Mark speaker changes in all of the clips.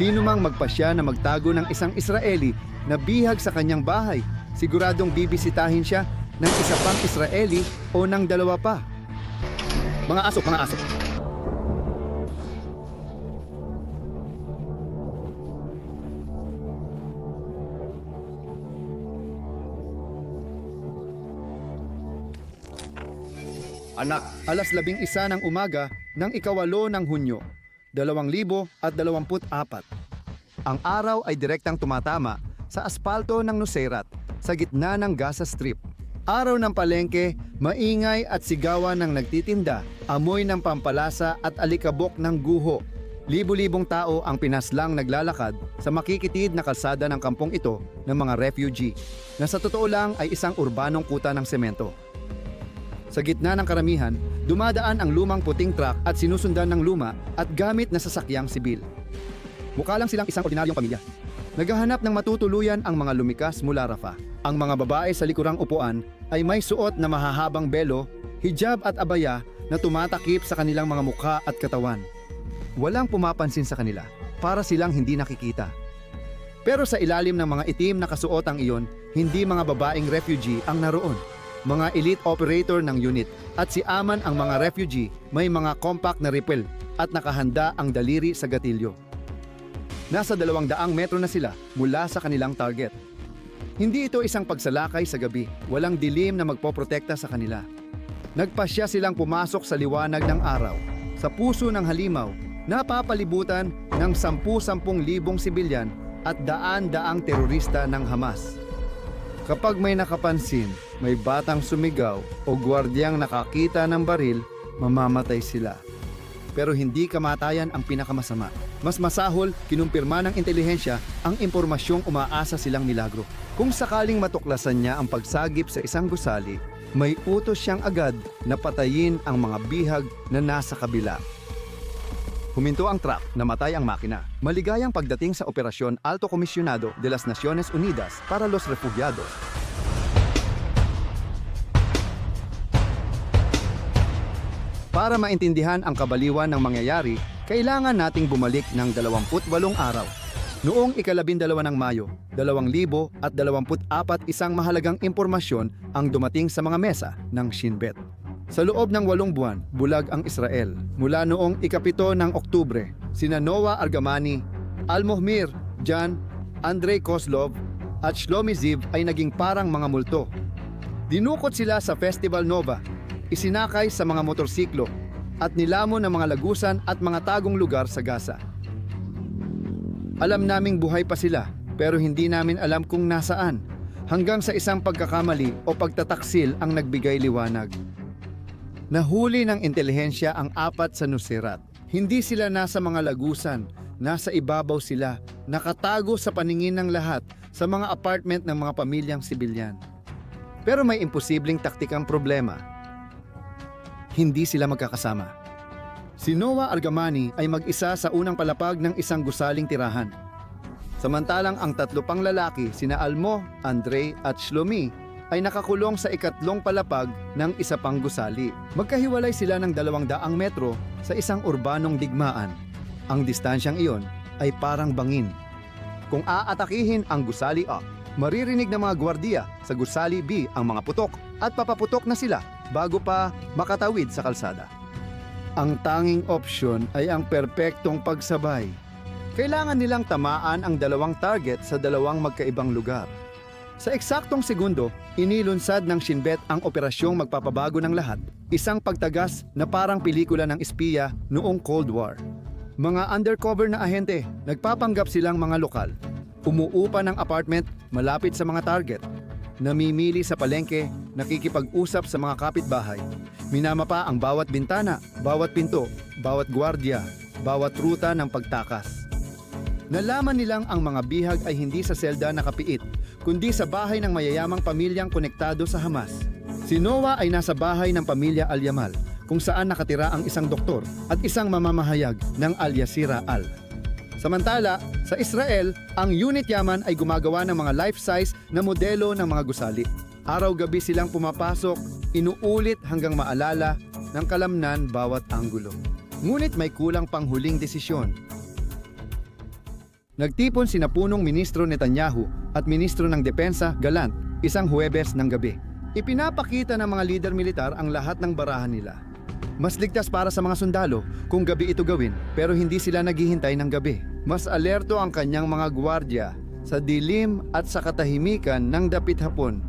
Speaker 1: Sino mang magpasya na magtago ng isang Israeli na bihag sa kanyang bahay, siguradong bibisitahin siya ng isa pang Israeli o ng dalawa pa. Mga aso, mga aso. Anak, alas labing isa ng umaga ng ikawalo ng Hunyo, 2024. Ang araw ay direktang tumatama sa asfalto ng Nuserat sa gitna ng Gaza Strip. Araw ng palengke, maingay at sigawan ng nagtitinda, amoy ng pampalasa at alikabok ng guho. Libo-libong tao ang pinaslang naglalakad sa makikitid na kalsada ng kampong ito ng mga refugee na sa totoo lang ay isang urbanong kuta ng semento. Sa gitna ng karamihan, dumadaan ang lumang puting truck at sinusundan ng luma at gamit na sasakyang sibil. Mukha lang silang isang ordinaryong pamilya. Naghahanap ng matutuluyan ang mga lumikas mula Rafa. Ang mga babae sa likurang upuan ay may suot na mahahabang belo, hijab at abaya na tumatakip sa kanilang mga mukha at katawan. Walang pumapansin sa kanila para silang hindi nakikita. Pero sa ilalim ng mga itim na kasuotang iyon, hindi mga babaeng refugee ang naroon mga elite operator ng unit at si Aman ang mga refugee may mga compact na rifle at nakahanda ang daliri sa gatilyo. Nasa dalawang daang metro na sila mula sa kanilang target. Hindi ito isang pagsalakay sa gabi, walang dilim na magpoprotekta sa kanila. Nagpasya silang pumasok sa liwanag ng araw, sa puso ng halimaw, napapalibutan ng sampu-sampung libong sibilyan at daan-daang terorista ng Hamas. Kapag may nakapansin, may batang sumigaw o gwardyang nakakita ng baril, mamamatay sila. Pero hindi kamatayan ang pinakamasama. Mas masahol, kinumpirma ng intelihensya ang impormasyong umaasa silang milagro. Kung sakaling matuklasan niya ang pagsagip sa isang gusali, may utos siyang agad na patayin ang mga bihag na nasa kabila. Huminto ang truck, namatay ang makina. Maligayang pagdating sa Operasyon Alto Komisyonado de las Naciones Unidas para los Refugiados. Para maintindihan ang kabaliwan ng mangyayari, kailangan nating bumalik ng 28 araw. Noong ikalabindalawa ng Mayo, 2024 isang mahalagang impormasyon ang dumating sa mga mesa ng Shin Bet. Sa loob ng walong buwan, bulag ang Israel. Mula noong ikapito ng Oktubre, sina Noah Argamani, Almohmir, Jan, Andrei Kozlov, at Shlomi Ziv ay naging parang mga multo. Dinukot sila sa Festival Nova, isinakay sa mga motorsiklo, at nilamon ng mga lagusan at mga tagong lugar sa Gaza. Alam naming buhay pa sila, pero hindi namin alam kung nasaan. Hanggang sa isang pagkakamali o pagtataksil ang nagbigay liwanag. Nahuli ng intelihensya ang apat sa Nusirat. Hindi sila nasa mga lagusan, nasa ibabaw sila, nakatago sa paningin ng lahat sa mga apartment ng mga pamilyang sibilyan. Pero may imposibleng taktikang problema. Hindi sila magkakasama. Si Noah Argamani ay mag-isa sa unang palapag ng isang gusaling tirahan. Samantalang ang tatlo pang lalaki, sina Almo, Andre at Shlomi, ay nakakulong sa ikatlong palapag ng isa pang gusali. Magkahiwalay sila ng dalawang daang metro sa isang urbanong digmaan. Ang distansyang iyon ay parang bangin. Kung aatakihin ang gusali A, maririnig ng mga gwardiya sa gusali B ang mga putok at papaputok na sila bago pa makatawid sa kalsada. Ang tanging opsyon ay ang perpektong pagsabay. Kailangan nilang tamaan ang dalawang target sa dalawang magkaibang lugar. Sa eksaktong segundo, inilunsad ng Shinbet ang operasyong magpapabago ng lahat, isang pagtagas na parang pelikula ng espiya noong Cold War. Mga undercover na ahente, nagpapanggap silang mga lokal. Umuupa ng apartment malapit sa mga target. Namimili sa palengke, nakikipag-usap sa mga kapitbahay. Minamapa ang bawat bintana, bawat pinto, bawat gwardiya, bawat ruta ng pagtakas. Nalaman nilang ang mga bihag ay hindi sa selda nakapiit, kundi sa bahay ng mayayamang pamilyang konektado sa Hamas. Si Noah ay nasa bahay ng pamilya Al-Yamal, kung saan nakatira ang isang doktor at isang mamamahayag ng Al-Yasira Al. Samantala, sa Israel, ang unit Yaman ay gumagawa ng mga life-size na modelo ng mga gusali. Araw-gabi silang pumapasok, inuulit hanggang maalala ng kalamnan bawat anggulo. Ngunit may kulang pang huling desisyon Nagtipon sina punong ministro Netanyahu at ministro ng Depensa Galant isang Huwebes ng gabi. Ipinapakita ng mga lider militar ang lahat ng barahan nila. Mas ligtas para sa mga sundalo kung gabi ito gawin pero hindi sila naghihintay ng gabi. Mas alerto ang kanyang mga gwardya sa dilim at sa katahimikan ng dapit hapon.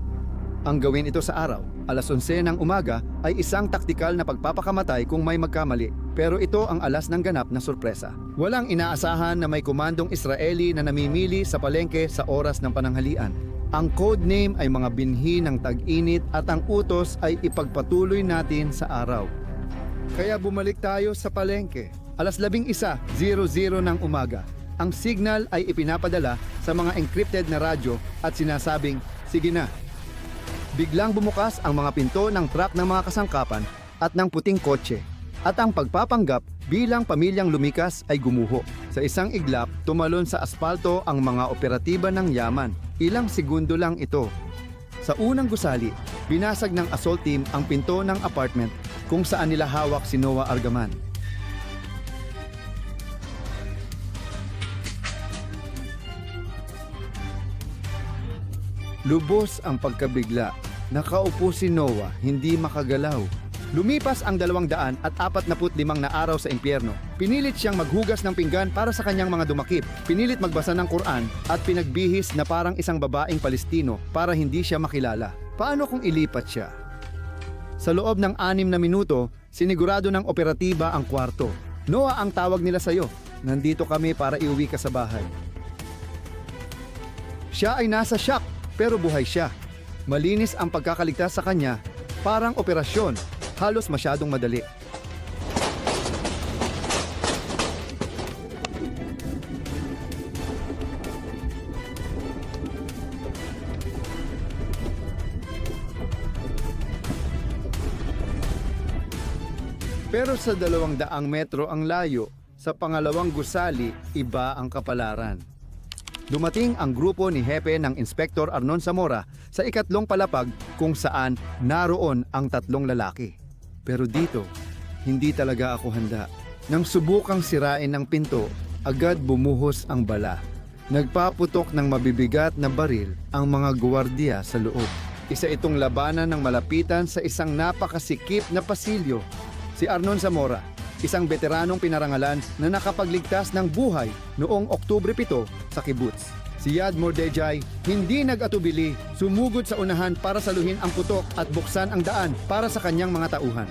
Speaker 1: Ang gawin ito sa araw, alas 11 ng umaga ay isang taktikal na pagpapakamatay kung may magkamali. Pero ito ang alas ng ganap na sorpresa. Walang inaasahan na may komandong Israeli na namimili sa palengke sa oras ng pananghalian. Ang code name ay mga binhi ng tag-init at ang utos ay ipagpatuloy natin sa araw. Kaya bumalik tayo sa palengke. Alas 11.00 ng umaga. Ang signal ay ipinapadala sa mga encrypted na radyo at sinasabing, sige na. Biglang bumukas ang mga pinto ng truck ng mga kasangkapan at ng puting kotse. At ang pagpapanggap bilang pamilyang lumikas ay gumuho. Sa isang iglap, tumalon sa aspalto ang mga operatiba ng yaman. Ilang segundo lang ito. Sa unang gusali, binasag ng assault team ang pinto ng apartment kung saan nila hawak si Noah Argaman. Lubos ang pagkabigla. Nakaupo si Noah, hindi makagalaw. Lumipas ang dalawang daan at apat na limang na araw sa impyerno. Pinilit siyang maghugas ng pinggan para sa kanyang mga dumakip. Pinilit magbasa ng Quran at pinagbihis na parang isang babaeng Palestino para hindi siya makilala. Paano kung ilipat siya? Sa loob ng anim na minuto, sinigurado ng operatiba ang kwarto. Noah ang tawag nila sa'yo. Nandito kami para iuwi ka sa bahay. Siya ay nasa shock pero buhay siya. Malinis ang pagkakaligtas sa kanya, parang operasyon, halos masyadong madali. Pero sa dalawang daang metro ang layo, sa pangalawang gusali, iba ang kapalaran. Dumating ang grupo ni Hepe ng Inspektor Arnon Zamora sa ikatlong palapag kung saan naroon ang tatlong lalaki. Pero dito, hindi talaga ako handa. Nang subukang sirain ng pinto, agad bumuhos ang bala. Nagpaputok ng mabibigat na baril ang mga guwardiya sa loob. Isa itong labanan ng malapitan sa isang napakasikip na pasilyo. Si Arnon Zamora, isang veteranong pinarangalan na nakapagligtas ng buhay noong Oktubre 7 sa kibbutz. Si Yad Mordejai hindi nag-atubili, sumugod sa unahan para saluhin ang putok at buksan ang daan para sa kanyang mga tauhan.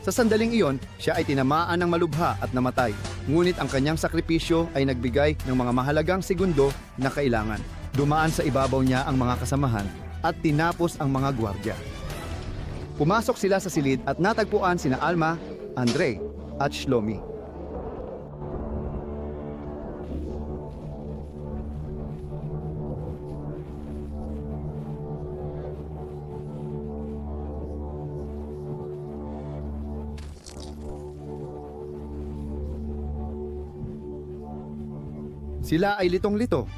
Speaker 1: Sa sandaling iyon, siya ay tinamaan ng malubha at namatay. Ngunit ang kanyang sakripisyo ay nagbigay ng mga mahalagang segundo na kailangan. Dumaan sa ibabaw niya ang mga kasamahan at tinapos ang mga gwardya. Pumasok sila sa silid at natagpuan sina Alma, Andre at Shlomi. Sila ay litong-lito.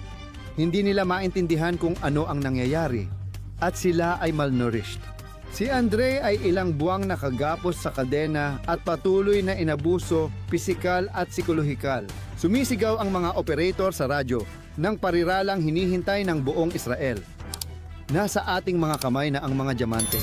Speaker 1: Hindi nila maintindihan kung ano ang nangyayari at sila ay malnourished. Si Andre ay ilang buwang nakagapos sa kadena at patuloy na inabuso, pisikal at psikolohikal. Sumisigaw ang mga operator sa radyo ng pariralang hinihintay ng buong Israel. Nasa ating mga kamay na ang mga diamante.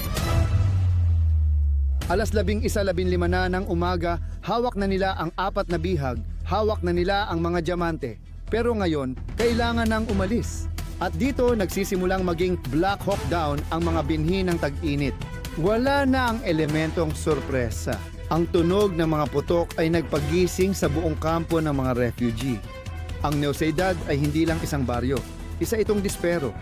Speaker 1: Alas labing isa labing lima na ng umaga, hawak na nila ang apat na bihag, hawak na nila ang mga diamante. Pero ngayon, kailangan nang umalis. At dito nagsisimulang maging Black Hawk Down ang mga binhi ng tag-init. Wala na ang elementong sorpresa. Ang tunog ng mga putok ay nagpagising sa buong kampo ng mga refugee. Ang Neuseidad ay hindi lang isang baryo, isa itong dispero.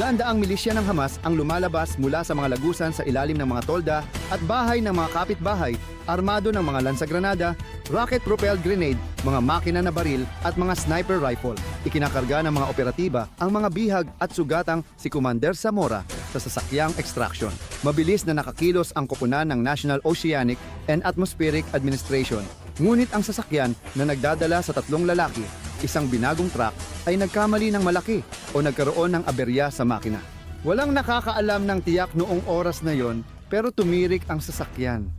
Speaker 1: Daan-daang milisya ng Hamas ang lumalabas mula sa mga lagusan sa ilalim ng mga tolda at bahay ng mga kapitbahay, armado ng mga lansagranada, rocket-propelled grenade, mga makina na baril at mga sniper rifle. Ikinakarga ng mga operatiba ang mga bihag at sugatang si Commander Zamora sa sasakyang extraction. Mabilis na nakakilos ang koponan ng National Oceanic and Atmospheric Administration. Ngunit ang sasakyan na nagdadala sa tatlong lalaki isang binagong truck ay nagkamali ng malaki o nagkaroon ng aberya sa makina. Walang nakakaalam ng tiyak noong oras na yon pero tumirik ang sasakyan.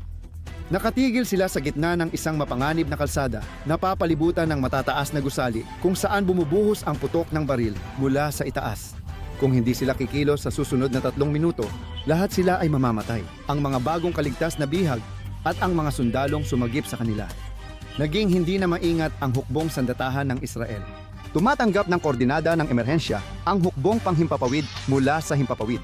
Speaker 1: Nakatigil sila sa gitna ng isang mapanganib na kalsada, napapalibutan ng matataas na gusali kung saan bumubuhos ang putok ng baril mula sa itaas. Kung hindi sila kikilos sa susunod na tatlong minuto, lahat sila ay mamamatay. Ang mga bagong kaligtas na bihag at ang mga sundalong sumagip sa kanila. Naging hindi na maingat ang hukbong sandatahan ng Israel. Tumatanggap ng koordinada ng emerhensya ang hukbong panghimpapawid mula sa himpapawid.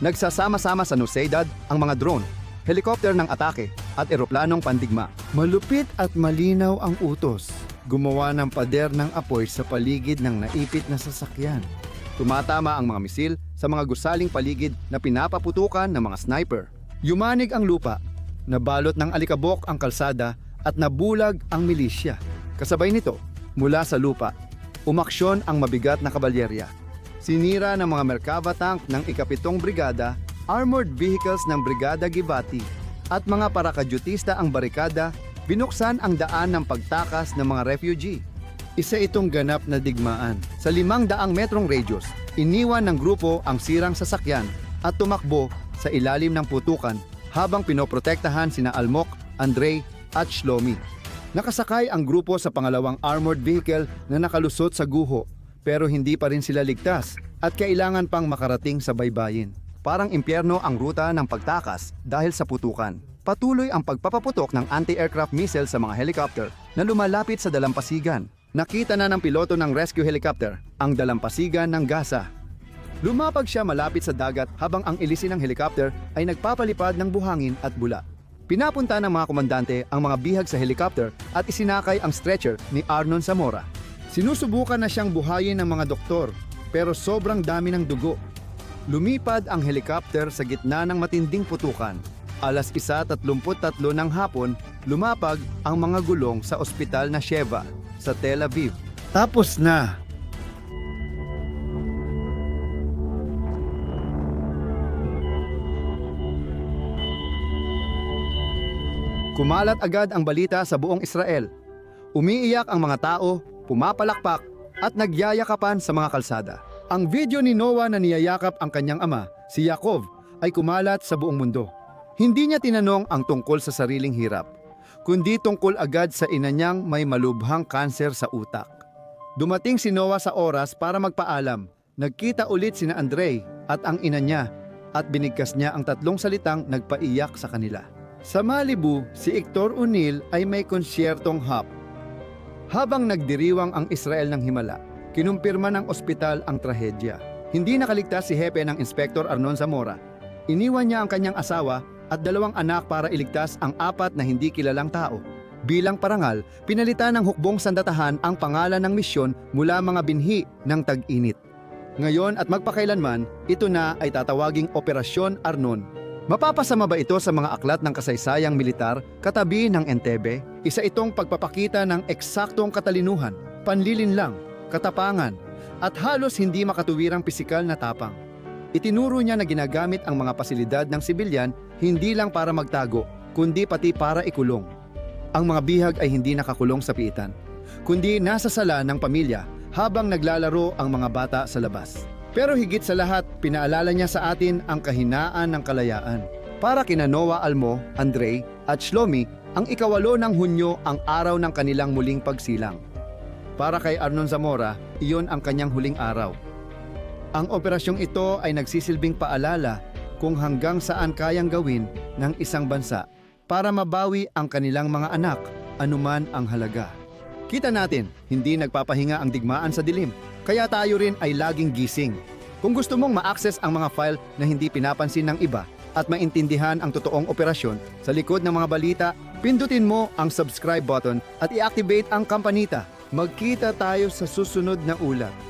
Speaker 1: Nagsasama-sama sa Nuseidad ang mga drone, helikopter ng atake at eroplanong pandigma. Malupit at malinaw ang utos. Gumawa ng pader ng apoy sa paligid ng naipit na sasakyan. Tumatama ang mga misil sa mga gusaling paligid na pinapaputukan ng mga sniper. Yumanig ang lupa, nabalot ng alikabok ang kalsada at nabulag ang milisya. Kasabay nito, mula sa lupa, umaksyon ang mabigat na kabalyerya. Sinira ng mga Merkava tank ng ikapitong brigada, armored vehicles ng Brigada Givati at mga parakadyutista ang barikada, binuksan ang daan ng pagtakas ng mga refugee. Isa itong ganap na digmaan. Sa limang daang metrong radius, iniwan ng grupo ang sirang sasakyan at tumakbo sa ilalim ng putukan habang pinoprotektahan sina Almok, Andre at Shlomi. Nakasakay ang grupo sa pangalawang armored vehicle na nakalusot sa guho pero hindi pa rin sila ligtas at kailangan pang makarating sa baybayin. Parang impyerno ang ruta ng pagtakas dahil sa putukan. Patuloy ang pagpapaputok ng anti-aircraft missile sa mga helicopter na lumalapit sa dalampasigan. Nakita na ng piloto ng rescue helicopter ang dalampasigan ng Gaza. Lumapag siya malapit sa dagat habang ang ilisin ng helicopter ay nagpapalipad ng buhangin at bula. Pinapunta ng mga komandante ang mga bihag sa helicopter at isinakay ang stretcher ni Arnon Zamora. Sinusubukan na siyang buhayin ng mga doktor pero sobrang dami ng dugo. Lumipad ang helicopter sa gitna ng matinding putukan. Alas 1.33 ng hapon, lumapag ang mga gulong sa ospital na Sheva sa Tel Aviv. Tapos na! Kumalat agad ang balita sa buong Israel. Umiiyak ang mga tao, pumapalakpak at nagyayakapan sa mga kalsada. Ang video ni Noah na niyayakap ang kanyang ama, si Yaakov, ay kumalat sa buong mundo. Hindi niya tinanong ang tungkol sa sariling hirap, kundi tungkol agad sa ina niyang may malubhang kanser sa utak. Dumating si Noah sa oras para magpaalam. Nagkita ulit sina Andre at ang ina niya at binigkas niya ang tatlong salitang nagpaiyak sa kanila. Sa Malibu, si Hector O'Neill ay may konsyertong hap. Habang nagdiriwang ang Israel ng himala, kinumpirma ng ospital ang trahedya. Hindi nakaligtas si Hepe ng Inspektor Arnon Zamora. Iniwan niya ang kanyang asawa at dalawang anak para iligtas ang apat na hindi kilalang tao. Bilang parangal, pinalitan ng hukbong sandatahan ang pangalan ng misyon mula mga binhi ng tag-init. Ngayon at magpakailanman, ito na ay tatawaging Operasyon Arnon Mapapasama ba ito sa mga aklat ng kasaysayang militar katabi ng Entebbe? Isa itong pagpapakita ng eksaktong katalinuhan, panlilinlang, katapangan, at halos hindi makatuwirang pisikal na tapang. Itinuro niya na ginagamit ang mga pasilidad ng sibilyan hindi lang para magtago, kundi pati para ikulong. Ang mga bihag ay hindi nakakulong sa piitan, kundi nasa sala ng pamilya habang naglalaro ang mga bata sa labas. Pero higit sa lahat, pinaalala niya sa atin ang kahinaan ng kalayaan. Para kina Noah Almo, Andre at Shlomi, ang ikawalo ng Hunyo ang araw ng kanilang muling pagsilang. Para kay Arnon Zamora, iyon ang kanyang huling araw. Ang operasyong ito ay nagsisilbing paalala kung hanggang saan kayang gawin ng isang bansa para mabawi ang kanilang mga anak anuman ang halaga. Kita natin, hindi nagpapahinga ang digmaan sa dilim, kaya tayo rin ay laging gising. Kung gusto mong ma-access ang mga file na hindi pinapansin ng iba at maintindihan ang totoong operasyon sa likod ng mga balita, pindutin mo ang subscribe button at i-activate ang kampanita. Magkita tayo sa susunod na ulat.